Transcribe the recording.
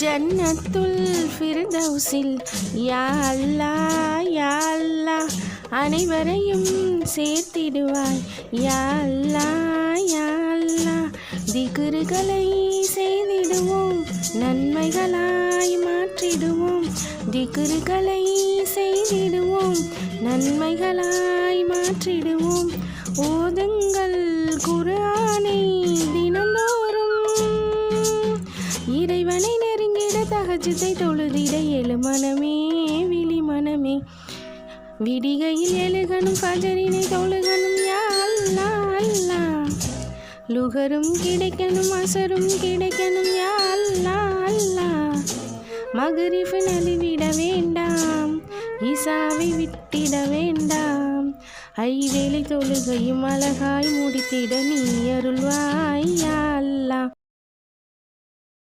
ஜன்னத்துல் ஃபிர்தௌஸில். யா அல்லா யா அல்லா அனைவரையும் சேர்த்திடுவாய். யா அல்லா யா அல்லா திகுறுகளை செய்திடுவோம். நன்மைகளாய் மாற்றிடுவோம். திகுறுகளை செய்திடுவோம். நன்மைகளாய் மாற்றிடுவோம். ஓதுங்கள் குர்ஆனை தினந்தோறும். இறைவனை சகஜத்தை தொழுதிட எழு மனமே விழி மனமே. விடிகையில் எழுகணும் ஃபஜரினை தொழுகணும் யா அல்லாஹ் அல்லாஹ் லுகரும் கிடைக்கணும் அசரும் கிடைக்கணும் யா அல்லாஹ் அல்லாஹ் மகரிஃபு நலிவிட வேண்டாம் இசாவை விட்டிட வேண்டாம். ஐவேளை தொழுகையும் அழகாய் முடித்திட நீ அருள்வாய் யா